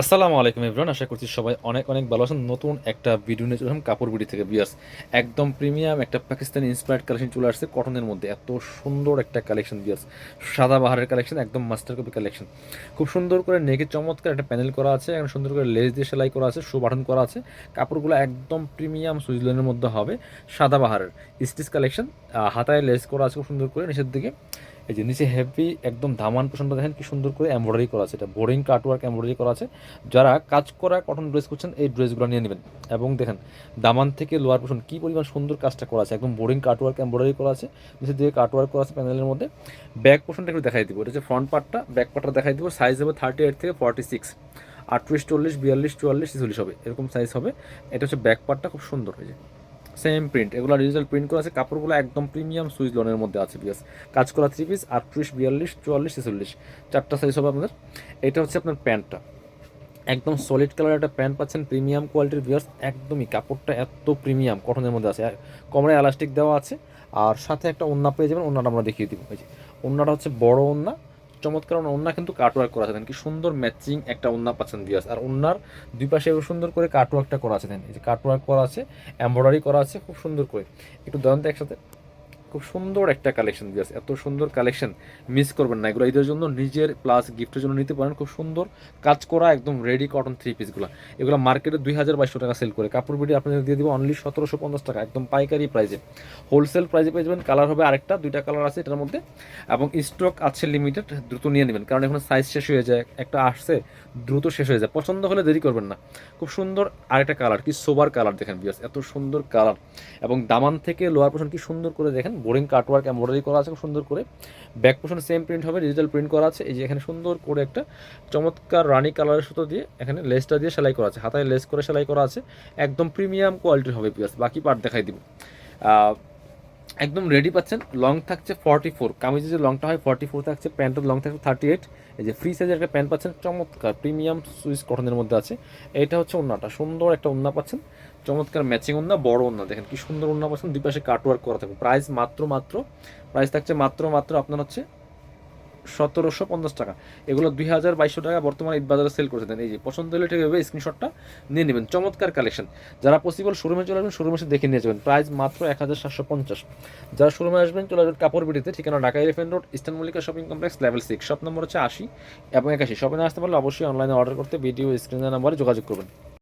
আসসালামু আলাইকুম এভরিওয়ান আশা করছি সবাই অনেক অনেক ভালো আছেন। নতুন একটা ভিডিও নিয়ে চলে কাপড় বিডি থেকে বিয়ার্স একদম প্রিমিয়াম একটা পাকিস্তানি ইন্সপায়ার্ড কালেকশন চলে আসছে কটনের মধ্যে। এত সুন্দর একটা কালেকশন বিয়ার্স সাদা বাহারের কালেকশন একদম মাস্টার কপি কালেকশন খুব সুন্দর করে নেকে চমৎকার একটা প্যানেল করা আছে। এবং সুন্দর করে লেস দিয়ে সেলাই করা আছে শো বাটন করা আছে। কাপড়গুলো একদম প্রিমিয়াম সুইজল্যান্ডের মধ্যে হবে, সাদা বাহারের। স্টিচ কালেকশন হাতায় লেস করা আছে খুব সুন্দর করে, নিচের দিকে। এই যে নিচে হেভি একদম ধামান পোষণটা দেখেন কি সুন্দর করে এমব্রয়ডারি করা আছে। এটা বোরিং কাটওয়ার্ক এমব্রয়ডারি করা আছে। যারা কাজ করা কটন ড্রেস করছেন এই ড্রেসগুলো নিয়ে নেবেন। এবং দেখেন দামান থেকে লোয়ার পোষণ কী পরিমাণ সুন্দর কাজটা করা আছে। একদম বোরিং কাটওয়ার্ক এমব্রয়ডারি করা আছে। নিচের দিকে কাটওয়ার্ক করা আছে প্যানেলের মধ্যে। ব্যাক পোষণটা একটু দেখাই দিব। এটা হচ্ছে ফ্রন্ট পার্টটা ব্যাক পার্টটা দেখাই দিব। সাইজ হবে থার্টি এইট থেকে ফর্টি সিক্স আটত্রিশ, চল্লিশ, বিয়াল্লিশ, চুয়াল্লিশ, ছেচল্লিশ হবে। এরকম সাইজ হবে। এটা হচ্ছে ব্যাক পার্টটা খুব সুন্দর। হয়েছে সেম প্রিন্ট এগুলো ডিজিটাল প্রিন্ট করা আছে, কাপড়গুলো একদম প্রিমিয়াম সুইচ লনের মধ্যে আছে বিয়াস কাজ করা থ্রি পিস আটত্রিশ, বিয়াল্লিশ, চুয়াল্লিশ, ছেচল্লিশ, চারটা সাইজ হবে আপনাদের। এটা হচ্ছে আপনার প্যান্টটা। একদম সলিড কালার একটা প্যান্ট পাচ্ছেন প্রিমিয়াম কোয়ালিটির বিয়ার্স একদমই কাপড়টা এত প্রিমিয়াম কটনের মধ্যে আছে। কোমরে এলাস্টিক দেওয়া আছে, আর সাথে একটা ওন্না পেয়ে যাবেন ওন্নাটা আমরা দেখিয়ে দিব। এই যে ওন্নাটা হচ্ছে বড় ওন্না চমৎকার ওনার কিন্তু কাটওয়ার্ক করা আছে। কি সুন্দর ম্যাচিং একটা ওন্না পাচ্ছেন বিয়াস আর ওনার দুই পাশে সুন্দর করে কাটওয়ার্কটা করা আছে। দেন এই যে কাটওয়ার্ক করা আছে এমব্রয়ডারি করা আছে, খুব সুন্দর করে। একটু দেন একসাথে। খুব সুন্দর একটা কালেকশন দিয়ে আছে এত সুন্দর কালেকশন মিস করবেন না। এগুলো ঈদের জন্য নিজের প্লাস গিফটের জন্য নিতে পারেন। খুব সুন্দর কাজ করা একদম রেডি কটন থ্রি পিসগুলো এগুলো মার্কেটে দুই হাজার বাইশশো টাকা সেল করে। কাপড় বিডি আপনাদের দিয়ে দিব অনলি সতেরোশো পঞ্চাশ টাকা, একদম পাইকারি প্রাইজে হোলসেল প্রাইজে পেয়ে যাবেন। কালার হবে আরেকটা, দুইটা কালার আছে এটার মধ্যে। এবং স্টক আছে লিমিটেড দ্রুত নিয়ে নেবেন। কারণ এখন সাইজ শেষ হয়ে যায়, একটা আসছে, দ্রুত শেষ হয়ে যায়। পছন্দ হলে দেরি করবেন না। খুব সুন্দর আরেকটা কালার কি সোবার কালার দেখেন বিয়াস এত সুন্দর কালার এবং দামান থেকে লোয়ার পোর্শন কি সুন্দর করে দেখেন বোরিং কাটওয়ার্ক এমব্রয়ডারি করা আছে, খুব সুন্দর করে। ব্যাক পোর্শন সেম প্রিন্ট হবে ডিজিটাল প্রিন্ট করা আছে। এই যে এখানে সুন্দর করে একটা চমৎকার রানি কালারের সুতো দিয়ে এখানে লেসটা দিয়ে সেলাই করা আছে। হাতায় লেস করে সেলাই করা আছে। একদম প্রিমিয়াম কোয়ালিটির হবে পিয়াস বাকি পার্ট দেখাই দিব। একদম রেডি পাচ্ছেন। লং থাকছে ফর্টি ফোর কামিজে যে লংটা হয় ফর্টি ফোর থাকছে প্যান্টের লং থাকছে থার্টি এইট এই যে ফ্রি সাইজের একটা প্যান্ট পাচ্ছেন, চমৎকার। প্রিমিয়াম সুইস কটনের মধ্যে আছে। এটা হচ্ছে ওনাটা সুন্দর একটা ওন্না পাচ্ছেন। চমৎকার ম্যাচিং ওন্না, বড় ওন্না। দেখেন কি সুন্দর ওন্না পাচ্ছেন। দুই পাশে কাটওয়ার্ক করা থাকবে। প্রাইস মাত্র মাত্র। প্রাইস থাকছে মাত্র মাত্র আপনার হচ্ছে সতেরোশো পঞ্চাশ টাকা। এগুলো দুই হাজার বাইশশো টাকা বর্তমানে ঈদ বাজারে সেল দেন এই যে, পছন্দ হলে ঠিক হবে স্ক্রিনশটটা নিয়ে নেবেন। চমৎকার কালেকশন যারা পসিবল শোরুমে চলে আসবেন শোরুমে এসে দেখে নিয়ে যাবেন। প্রাইস মাত্র এক হাজার সাতশো পঞ্চাশ। যারা শোরুমে আসবেন, চলে আসবেন কাপড় বিটিতে, ঠিকানা Dhaka elephant road eastern Mallika shopping complex level six shop number হচ্ছে আশি এবং একাশি। শপে আসতে পারলে অবশ্যই অনলাইনে অর্ডার করতে ভিডিও স্ক্রিনের নাম্বারে যোগাযোগ করবেন।